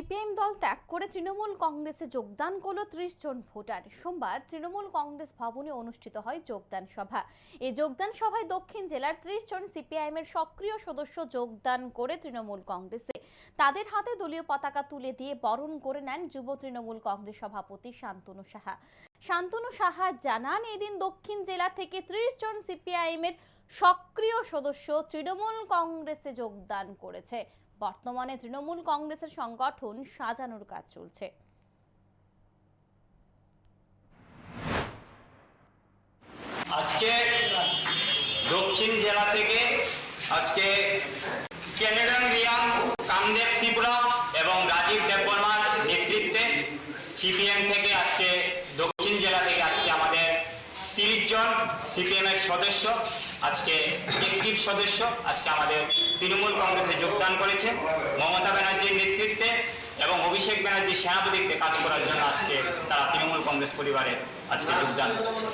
CPIM দল ত্যাগ করে তৃণমূল কংগ্রেসে যোগদান করল ত্রিশ জন ভোটার। সোমবার তৃণমূল কংগ্রেস ভবনে অনুষ্ঠিত হয় যোগদান সভা। এই যোগদান সভায় দক্ষিণ জেলার ত্রিশ জন সিপিআইএম এর সক্রিয় সদস্য যোগদান করে তৃণমূল কংগ্রেসে। তাদের হাতে দলীয় পতাকা তুলে দিয়ে বরণ করে নেন যুব তৃণমূল কংগ্রেস সভাপতি শান্তনু সাহা। শান্তনু সাহা জানান, এদিন দক্ষিণ জেলা থেকে ত্রিশ জন সিপিআইএম এর সক্রিয় সদস্য তৃণমূল কংগ্রেসে যোগদান করেছে। বর্তমানে তৃণমূল কংগ্রেসের সংগঠন সাজানোর কাজ চলছে। আজকে দক্ষিণ জেলা থেকে আজকে ক্যানেডান রিয়াং, কামদেব ত্রিপুরা সিপিএম থেকে আজকে দক্ষিণ জেলা থেকে আজকে আমাদের তিরিশ জন সিপিএম এর সদস্য, আজকে একটিভ সদস্য, আজকে আমাদের তৃণমূল কংগ্রেসে যোগদান করেছে। মমতা ব্যানার্জির নেতৃত্বে এবং অভিষেক ব্যানার্জির সেনাপতিতে কাজ করার জন্য আজকে তারা তৃণমূল কংগ্রেস পরিবারে আজকে যোগদান করেছে।